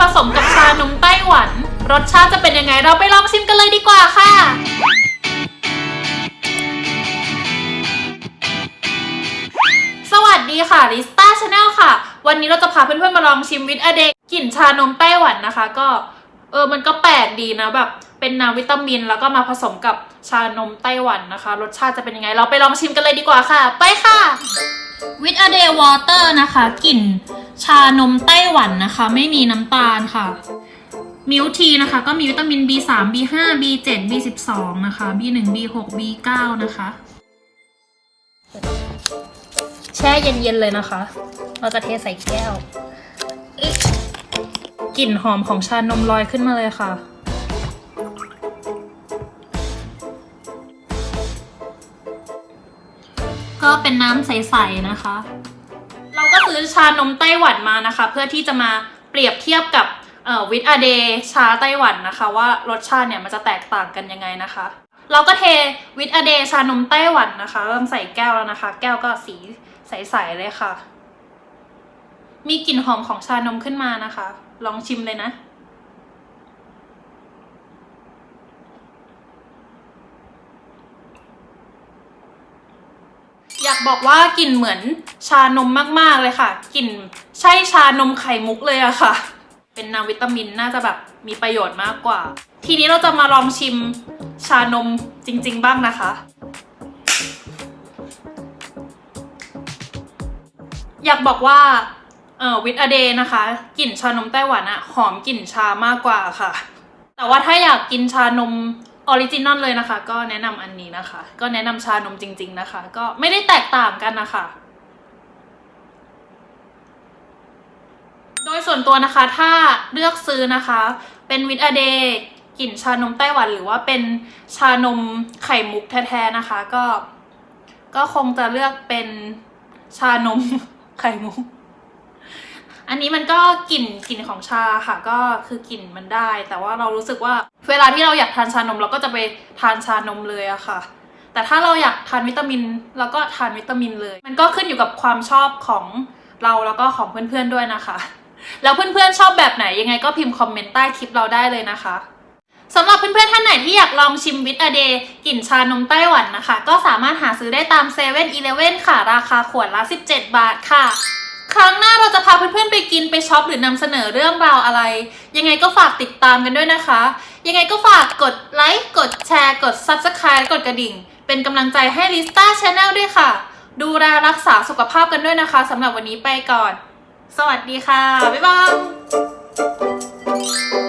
ผสมกับชานมไต้หวัน รสชาติจะเป็นยังไงเราไปลองชิมกันเลยดีกว่าค่ะ สวัสดีค่ะลิสตาชาแนลค่ะ วันนี้เราจะพาเพื่อนๆมาลองชิมวิตอเดกกลิ่นชานมไต้หวันนะคะ ก็เออมันก็แปลกดีนะแบบเป็นน้ำวิตามิน แล้วก็มาผสมกับชานมไต้หวันนะคะ รสชาติจะเป็นยังไง เราไปลองชิมกันเลยดีกว่าค่ะ ไปค่ะวิตอเดวอเตอร์นะคะกลิ่น ชานมไต้หวันนะคะ ไม่มีน้ำตาลค่ะ มิลทีนะคะ ก็มีวิตามิน B3 B5 B7 B12 นะคะ B1 B6 B9 นะคะ แช่เย็นๆเลยนะคะ เราจะเทใส่แก้วอึ๊ะกลิ่นหอมของชานมลอยขึ้นมาเลยค่ะ ก็เป็นน้ำใส ๆ นะคะ เราก็ซื้อชานมไต้หวันมานะคะ เพื่อที่จะมาเปรียบเทียบกับวิตอเดชาไต้หวันนะคะ ว่ารสชาติเนี่ยมันจะแตกต่างกันยังไงนะคะ เราก็เทวิตอเดชานมไต้หวันนะคะ เริ่มใส่แก้วแล้วนะคะ แก้วก็สีใสๆเลยค่ะ มีกลิ่นหอมของชานมขึ้นมานะคะ ลองชิมเลยนะ อยากบอกว่ากลิ่นเหมือนชานมมากๆเลยค่ะ กลิ่นใช่ชานมไข่มุกเลยอะค่ะ เป็นน้ำวิตามินน่าจะแบบมีประโยชน์มากกว่า ทีนี้เราจะมาลองชิมชานมจริง ๆ บ้างนะคะ อยากบอกว่าเอ่อวิตอเดนะคะกลิ่นชานมไต้หวันอะหอมกลิ่นชามากกว่าค่ะ แต่ว่าถ้าอยากกินชานม ออริจินอลเลยนะคะ ก็แนะนำอันนี้นะคะ ก็แนะนำชานมจริง ๆ นะคะ ก็ไม่ได้แตกต่างกันนะคะ โดยส่วนตัวนะคะถ้าเลือกซื้อนะคะ เป็นวิตอเดกลิ่นชานมไต้หวันหรือว่าเป็นชานมไข่มุกแท้ๆนะคะ ก็ ก็คงจะเลือกเป็นชานมไข่มุก อันนี้มันก็กลิ่นกลิ่นของชาค่ะ ก็คือกลิ่นมันได้ แต่ว่าเรารู้สึกว่าเวลาที่เราอยากทานชานม เราก็จะไปทานชานมเลยอะค่ะ แต่ถ้าเราอยากทานวิตามินเราก็ทานวิตามินเลย มันก็ขึ้นอยู่กับความชอบของเราแล้วก็ของเพื่อนๆด้วยนะคะ แล้วเพื่อนๆชอบแบบไหนยังไงก็พิมพ์คอมเมนต์ใต้คลิปเราได้เลยนะคะสำหรับเพื่อนๆท่านไหนที่อยากลองชิมวิตอเดย์กลิ่นชานมไต้หวันนะคะ ก็สามารถหาซื้อได้ตาม7 e เ e ่ e อค่ะ ราคาขวดละ 17 บาทค่ะ ครั้งหน้าเราจะพาเพื่อนๆไปกินไปช็อปหรือนำเสนอเรื่องราวอะไร ยังไงก็ฝากติดตามกันด้วยนะคะ ยังไงก็ฝากกดไลค์กดแชร์กด Subscribe และกดกระดิ่ง เป็นกำลังใจให้ลิสตาชาแนลด้วยค่ะ ดูแลรักษาสุขภาพกันด้วยนะคะสำหรับวันนี้ไปก่อน สวัสดีค่ะ บ๊ายบาย